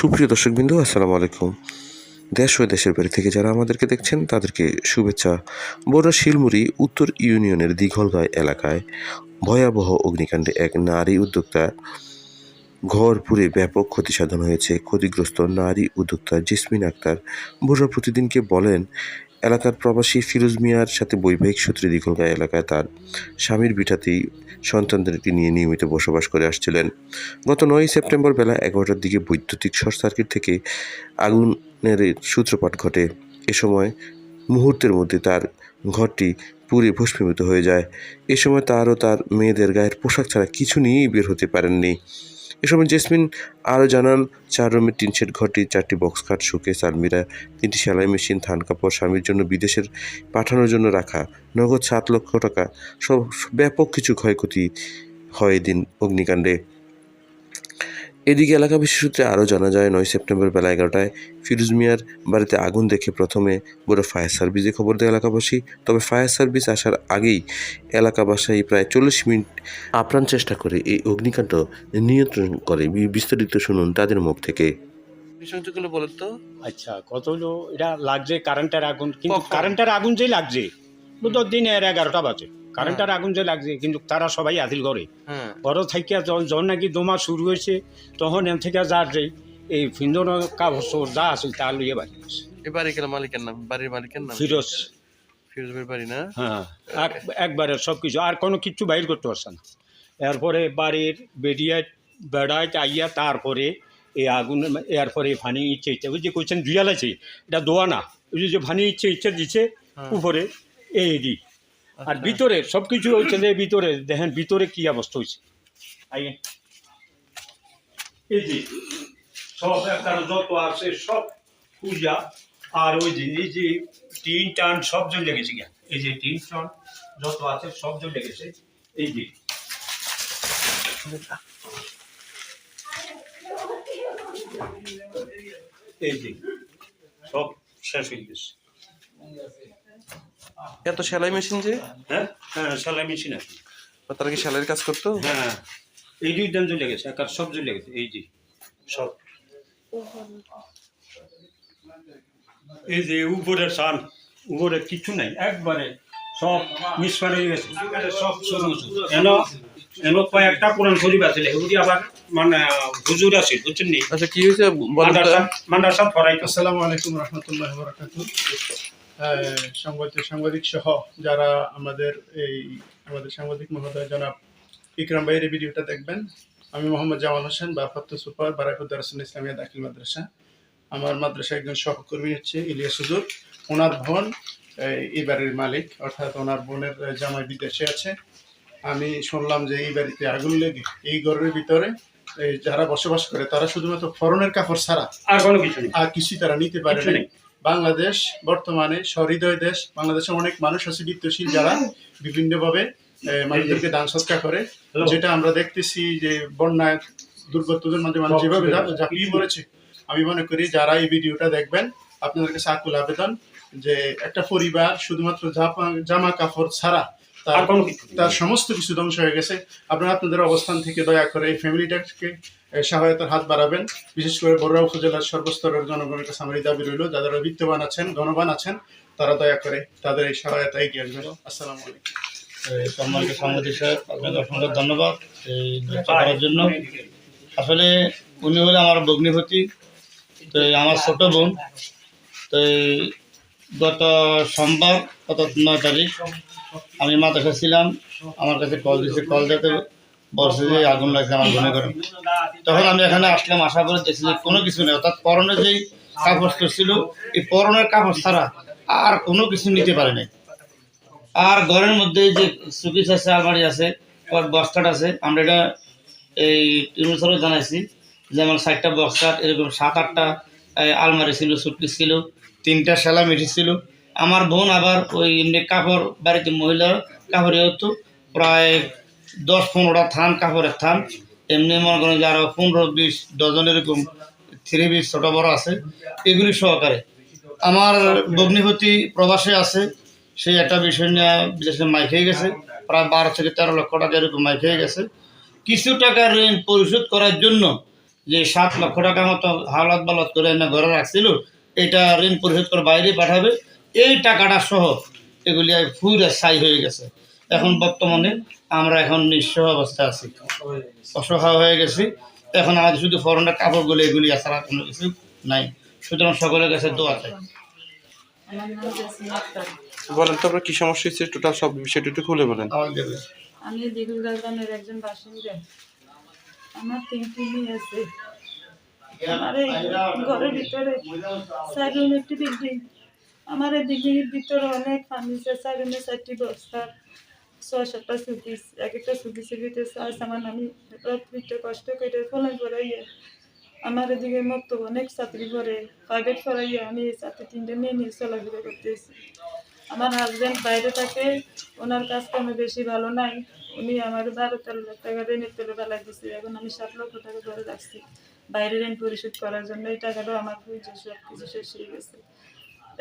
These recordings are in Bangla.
সুপ্রিয় দর্শকবৃন্দু, আসসালামু আলাইকুম। দেশ ও দেশের বাড়ি থেকে যারা আমাদেরকে দেখছেন, তাদেরকে শুভেচ্ছা। বড় শিলমুড়ি উত্তর ইউনিয়নের দীঘলগাঁয় এলাকায় ভয়াবহ অগ্নিকাণ্ডে এক নারী উদ্যোক্তা ঘর পুড়ে ব্যাপক ক্ষতি সাধন হয়েছে। ক্ষতিগ্রস্ত নারী উদ্যোক্তা জিসমিন আক্তার বোরা প্রতিদিনকে বলেন এলাকার প্রবাসী ফিরোজ মিয়ার সাথে বৈবাহিক সূত্রে দীঘলগাঁও এলাকায় তার স্বামীর বিঠাতেই সন্তানদেরকে নিয়ে নিয়মিত বসবাস করে আসছিলেন। গত নয় সেপ্টেম্বর বেলা এগারোটার দিকে বৈদ্যুতিক শর্ট সার্কিট থেকে আগুনের সূত্রপাত ঘটে। এ সময় মুহূর্তের মধ্যে তার ঘরটি পুরে ভস্মীভূত হয়ে যায়। এ সময় তার ও তার মেয়েদের গায়ের পোশাক ছাড়া কিছু নিয়েই বের হতে পারেননি। এ সময় জেসমিন আরও জানান, চার রুমের টিন শেড ঘরটি চারটি বক্স খাট, শোকেস, আলমিরা, তিনটি সেলাই মেশিন থান কাপড় স্বামীর জন্য বিদেশের পাঠানোর জন্য রাখা, নগদ সাত লক্ষ টাকা সব ব্যাপক কিছু ক্ষয়ক্ষতি হয় এদিন অগ্নিকাণ্ডে। এদিকে এলাকাবাসী সূত্রে আরও জানা যায় নয় সেপ্টেম্বর বেলা এগারোটায় ফিরোজ মিয়ার বাড়িতে আগুন দেখে প্রথমে বড় ফায়ার সার্ভিসে খবর দেয় এলাকাবাসী। তবে ফায়ার সার্ভিস আসার আগেই এলাকাবাসী প্রায় চল্লিশ মিনিট আপ্রাণ চেষ্টা করে এই অগ্নিকাণ্ড নিয়ন্ত্রণ করে। বিস্তারিত শুনুন তাদের মুখ থেকে। বিষয়গুলো বলেন তো। আচ্ছা কত হলো? এটা লাগছে কারেন্টের আগুন। কিন্তু? কারেন্টের আগুন যে লাগছে বুধ দিন এর এগারোটা বাজে। কারেন্টের আগুন যে লাগছে কিন্তু তারা সবাই আদিল হ্যাঁ। ঘরে থেকে যখন নাকি দোমা শুরু হয়েছে তখন এম থেকে যার যে এই ফিন্দর কাপড় যা আছে তা লইয়ে বাড়ি। এই বাড়ির মালিকের নাম? বাড়ির মালিকের নাম ফিরোজ। ফিরোজের বাড়ি না? হ্যাঁ এক- একবারে সব কিছু আর কোনো কিছু বাইর করতে পারছে না। এরপরে বাড়ির বেরিয়ে বেড়ায় আইয়া তারপরে এই আগুন এরপরে ফানি ইচ্ছে ইচ্ছে ওই যে কোয়েশ্চেন রিয়াল আছে এটা দোয়া না ওই যে ফানি ইচ্ছে ইচ্ছে দিচ্ছে উপরে এই দি আর ভিতরে সব কিছু হচ্ছে যে ভিতরে, দেখেন ভিতরে কি অবস্থা হয়েছে। আইয়ে। এই যে সব একটা যত আছে সব পূজা, আর ওই যে, এই যে টিন টান সব জ্বলে গেছে গিয়া। এই যে টিন টান যত আছে সব জ্বলে গেছে। এই যে। এই যে, সব শেষ হয়ে গেছে। এত সেলাই মেশিন যে? হ্যাঁ? হ্যাঁ সেলাই মেশিন আছে। তারা কি সেলাইয়ের কাজ করতো? হ্যাঁ। এই দুই দাম জ্বলে গেছে একার সব জ্বলে গেছে এই যে সব। এই যে উপরে সান উপরে কিছু নাই একবারে সব মিসফার হয়ে গেছে। সব শুরু এন এন কয়েকটা শরীফ আছে এগুলি আবার মানে হুজুর আছে বুঝছেন আচ্ছা কি হয়েছে মাদ্রাসা মাদ্রাসা ফরাই আসসালামু আলাইকুম রহমতুল্লাহ বরাকাত সাংবাদিক সাংবাদিক সহ যারা আমাদের এই আমাদের সাংবাদিক মহোদয় জনাব ইকরাম ভাইয়ের এই ভিডিওটা দেখবেন। আমি মোহাম্মদ জামাল হোসেন বাফাত্ত সুপার বারাকুদ্দারসুল ইসলামিয়া দাখিল মাদ্রাসা। আমার মাদ্রাসা একজন সহকর্মী হচ্ছে ইলিয়াস হুজুর। ওনার বোন এই, বাড়ির মালিক অর্থাৎ ওনার বোনের জামাই বিদেশে আছে। আমি শুনলাম যে এই বাড়িতে আগুন লেগে এই ঘরের ভিতরে এই যারা বসবাস করে তারা শুধুমাত্র ফরনের কাপড় ছাড়া আর কোনো কিছু আর কিছুই তারা নিতে পারে না। বাংলাদেশ বর্তমানে সহৃদয় দেশ। বাংলাদেশের অনেক মানুষ আছে বৃত্তশীল যারা বিভিন্নভাবে মানুষদেরকে দান সৎকার করে। যেটা আমরা দেখতেছি যে বন্যায় দুর্গতদের মধ্যে মানুষ যেভাবে ঝাঁপিয়ে পড়েছে আমি মনে করি যারা এই ভিডিওটা দেখবেন আপনাদের কাছে আকুল আবেদন যে একটা পরিবার শুধুমাত্র জামা কাপড় ছাড়া তার আর কোনো কিছু নেই। তার সমস্ত কিছু ধ্বংস হয়ে গেছে। আপনারা আপনাদের অবস্থান থেকে দয়া করে এই ফ্যামিলিটাকে সহায়তার হাত বাড়াবেন। বিশেষ করে বড়ুয়া উপজেলার সর্বস্তরের জনগণের কাছে আমার দাবি রইল যারা বিত্তবান আছেন গণবান আছেন তারা দয়া করে তাদের এই সহায়তা এগিয়ে আসবেন। আসসালামু আলাইকুম। এই সম্মানিত সাংবাদিক সাহেব আপনাকে অসংখ্য ধন্যবাদ এই করার জন্য। আসলে উনি হলে আমার ভগ্নিপতি তো আমার ছোট বোন তো এই গত সোমবার, অর্থাৎ নয় তারিখ, আমি মাদ্রাসা ছিলাম। আমার কাছে কল দিয়েছে কল দিতে বলছে যে আগুন লাগছে, আমার বোনের ঘরে। তখন আমি এখানে আসলাম আশা করে দেখছি যে কোনো কিছু নেই। অর্থাৎ পরনে যেই কাপড় ছিল, এই পরনের কাপড় ছাড়া আর কোনো কিছু নিতে পারে নাই। আর ঘরের মধ্যে যে সুকিস আছে, আলমারি আছে বক্সকাট আছে, আমরা এটা এই টিউনুসারও জানাইছি যেমন ষাটটা বক্সকাট এরকম সাত, আটটা আলমারি ছিল সুটকেস ছিল, তিনটা সেলা মেশি ছিল। আমার বোন আবার ওই এমনি কাপড়, বাড়িতে মহিলার কাপড় হতো, প্রায় দশ পনেরোটা থান কাপড়ের থান। এমনি মনে করেন যে আরও পনেরো বিশ ডজন এরকম থ্রি বিশ ছোট বড় আছে, এগুলি সহকারে। আমার ভগ্নিপতি প্রবাসে আছে, সেই একটা বিষয় নিয়ে বিদেশে মাই খেয়ে গেছে, প্রায় বারো থেকে তেরো লক্ষ টাকা এরকম মাই খেয়ে গেছে। কিছু টাকা ঋণ পরিশোধ করার জন্য যে সাত লক্ষ টাকা মতো হাওলাত বালত করে এনে ঘরে রাখছিল এটা ঋণ পরিশোধ করে বাইরে পাঠাবে। এই টাকাটা সহ এগুলি ফুরে ছাই হয়ে গেছে। এখন বর্তমানে আমরা এখন নিঃস্ব অবস্থায় আছি। অসহায় হয়ে গেছি। এখন আমাদের শুধু ফরনটা কাপড়গুলো এগুলি ছাড়া কোনো কিছু নাই। সুতরাং সকলের কাছে দোয়া চাই। বলেন তো আপনার কি সমস্যা হয়েছে? টোটাল সব বিষয়টা একটু খুলে বলেন। আমি গ্রামের একজন বাসিন্দা। আমার তিনটি মেয়ে আছে। আমার এই ঘরের ভিতরে চার রুম একটি বিল্ডিং আমার এই বিল্ডিং এর ভিতরে অনেক ফার্নিচার চার রুমে চারটি বস্তা ছয় সাতটা সুপিস এক একটা সুপিসের ভিতরে চার সামান আমি রাত্রিতে কষ্ট করে ফলাই পড়াইয়া আমার এদিকে মতো অনেক ছাত্রী পড়ে প্রাইভেট পড়াইয়া আমি এই ছাত্রী তিনটে মেয়ে নিয়ে চলাফেরা করতেছি। আমার হাজব্যান্ড বাইরে থাকে ওনার কাজ কমে বেশি ভালো নাই। উনি আমার বারো তেরো লাখ টাকা ঋণের তেলে বেলায় দিচ্ছে এখন আমি সাত লক্ষ টাকা ধরে রাখছি। বাইরে ঋণ পরিশোধ করার জন্য এই টাকাটাও আমার বুঝে সব কিছু শেষ হয়ে গেছে।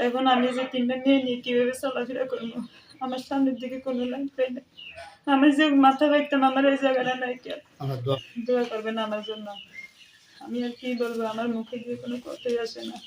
এখন আমি যে তিনটা নিয়ে নিই কীভাবে চলাফেরা করব? আমার সামনের দিকে কোনো লাইন পাই না। আমি যে মাথা পাইতাম আমার এই জায়গাটা নাই দোয়া দোয়া করবেন আমার জন্য। আমি আর কি বলব আমার মুখে দিয়ে কোনো কথাই আসে না।